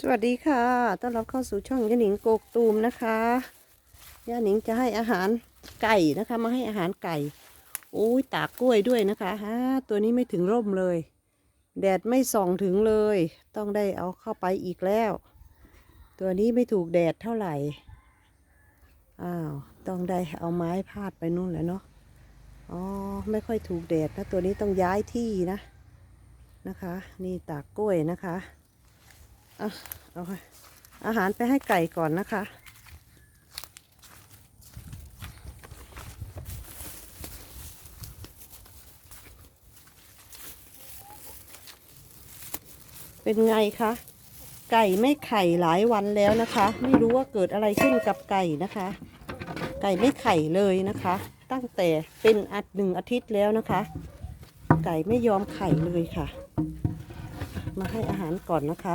สวัสดีค่ะ ต้อนรับเข้าสู่ช่องยาหนิงโกกตูมนะคะยาหนิงจะให้อาหารไก่นะคะ มาให้อาหารไก่ โอ้ยตากกล้วยด้วยนะคะฮะตัวนี้ไม่ถึงร่มเลย แดดไม่ส่องถึงเลย ต้องได้เอาเข้าไปอีกแล้ว ตัวนี้ไม่ถูกแดดเท่าไหร่ อ้าว ต้องได้เอาไม้พาดไปนู่นแหละเนาะ อ๋อ ไม่ค่อยถูกแดดนะ ตัวนี้ต้องย้ายที่นะ นะคะ นี่ตากกล้วยนะคะ อะเอาค่ะอาหารไปให้ไก่ก่อนนะคะ เป็นไงคะ ไก่ไม่ไข่หลายวันแล้วนะคะ ไม่รู้ว่าเกิดอะไรขึ้นกับไก่นะคะ ไก่ไม่ไข่เลยนะคะ ตั้งแต่เป็นอัดหนึ่งอาทิตย์แล้วนะคะ ไก่ไม่ยอมไข่เลยค่ะ มาให้อาหารก่อนนะคะ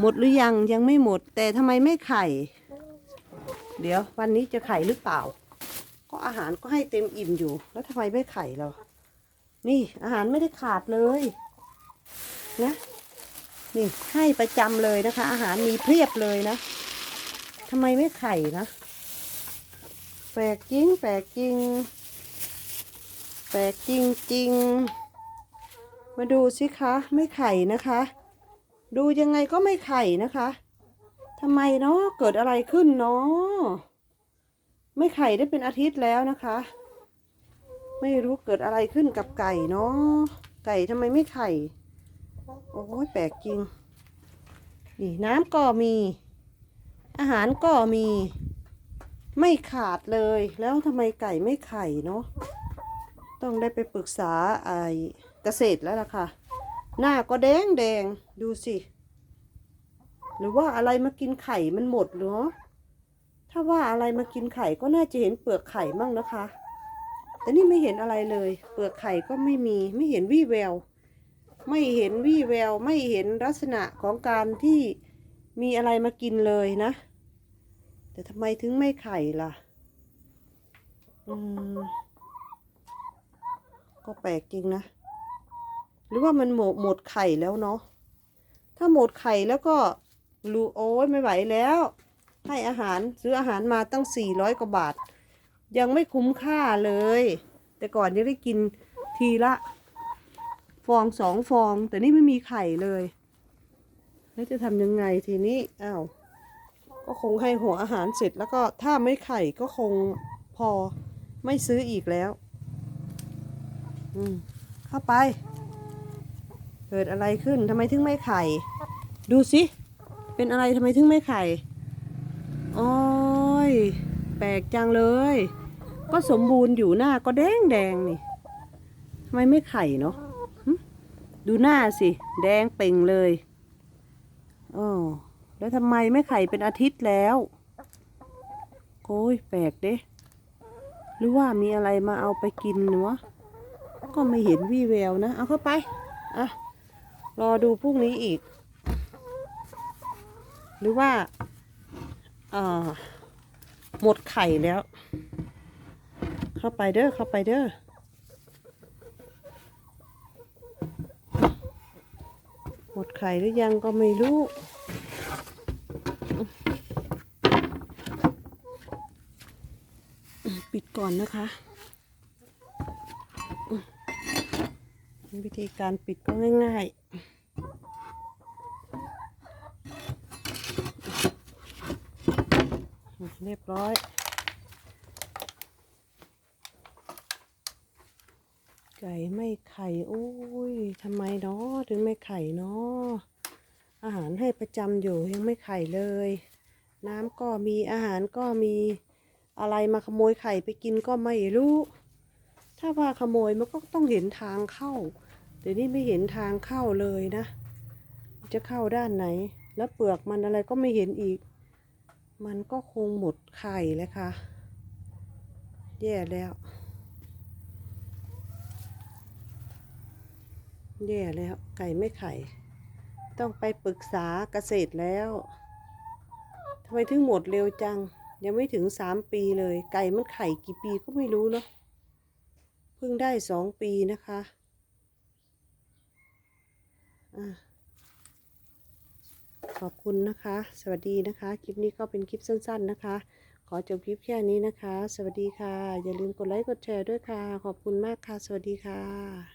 หมดหรือยังยังไม่หมด แต่ทำไมไม่ไข่ เดี๋ยววันนี้จะไข่หรือเปล่า ก็อาหารก็ให้เต็มอิ่มอยู่ แล้วทำไมไม่ไข่เรา นี่อาหารไม่ได้ขาดเลยนะนี่ให้ประจำเลยนะคะ อาหารมีเพียบเลยนะทำไมไม่ไข่นะแปลกจริง แปลกจริง แปลกจริงจริงๆมาดูสิคะ ไม่ไข่นะคะ ดูยังไงก็ไม่ไข่นะคะทำไมเนาะเกิดอะไรขึ้นเนาะไม่ไข่ได้เป็นอาทิตย์แล้วนะคะ ไม่รู้เกิดอะไรขึ้นกับไก่เนาะไก่ทำไมไม่ไข่ โอ้ยแปลกจริง นี่น้ำก็มี อาหารก็มี ไม่ขาดเลย แล้วทำไมไก่ไม่ไข่เนาะต้องได้ไปปรึกษาไอเกษตรแล้วล่ะค่ะ หน้าก็แดงแดงดูสิ หรือว่าอะไรมากินไข่มันหมดหรอ ถ้าว่าอะไรมากินไข่ก็น่าจะเห็นเปลือกไข่มั่งนะคะ แต่นี่ไม่เห็นอะไรเลย เปลือกไข่ก็ไม่มี ไม่เห็นวี่แวว ไม่เห็นวี่แวว ไม่เห็นลักษณะของการที่มีอะไรมากินเลยนะ แต่ทำไมถึงไม่ไข่ล่ะ อืม ก็แปลกจริงนะ รือว่ามันหมดหมดไข่แล้วเนาะ ถ้าหมดไข่แล้วก็รู้โอ้ยไม่ไหวแล้ว ให้อาหารซื้ออาหารมาตั้งสี่ร้อยกว่าบาท ยังไม่คุ้มค่าเลย แต่ก่อนยังได้กินทีละ ฟองสองฟอง แต่นี่ไม่มีไข่เลย แล้วจะทำยังไงทีนี้อ้าวก็คงให้หัวอาหารเสร็จแล้วก็ถ้าไม่ไข่ก็คงพอไม่ซื้ออีกแล้ว อืม เข้าไป เกิดอะไรขึ้นทำไมถึงไม่ไข่ ดูสิ เป็นอะไรทำไมถึงไม่ไข่โอ้ยแปลกจังเลย ก็สมบูรณ์อยู่หน้าก็แดงแดงนี่ทำไมไม่ไข่เนาะดูหน้าสิ แดงเป่งเลยอ๋อแล้วทำไมไม่ไข่เป็นอาทิตย์แล้วโอ้ยแปลกเด้หรือว่ามีอะไรมาเอาไปกินเนาะก็ไม่เห็นวี่แววนะ เอาเข้าไป อะ รอดูพรุ่งนี้อีก หรือว่าหมดไข่แล้ว เข้าไปเด้อเข้าไปเด้อหมดไข่หรือยังก็ไม่รู้ปิดก่อนนะคะ วิธีการปิดก็ง่ายๆ เรียบร้อย ไก่ไม่ไข่โอ้ยทำไมเนาะถึงไม่ไข่เนาะอาหารให้ประจำอยู่ยังไม่ไข่เลย น้ำก็มีอาหารก็มีอะไรมาขโมยไข่ไปกินก็ไม่รู้ ถ้าว่าขโมยมันก็ต้องเห็นทางเข้า เดี๋ยวนี้ไม่เห็นทางเข้าเลยนะ จะเข้าด้านไหน แล้วเปลือกมันอะไรก็ไม่เห็นอีก มันก็คงหมดไข่แล้วค่ะ แย่แล้ว แย่แล้ว ไก่ไม่ไข่ ต้องไปปรึกษาเกษตรแล้วทำไมถึงหมดเร็วจัง ยังไม่ถึงสามปีเลย ไก่มันไข่กี่ปีก็ไม่รู้เนาะเพิ่งได้สองปีนะคะอะ ขอบคุณนะคะ สวัสดีนะคะ คลิปนี้ก็เป็นคลิปสั้น ๆนะคะ ขอจบคลิปแค่นี้นะคะ สวัสดีค่ะ อย่าลืมกดไลค์กดแชร์ด้วยค่ะ ขอบคุณมากค่ะ สวัสดีค่ะ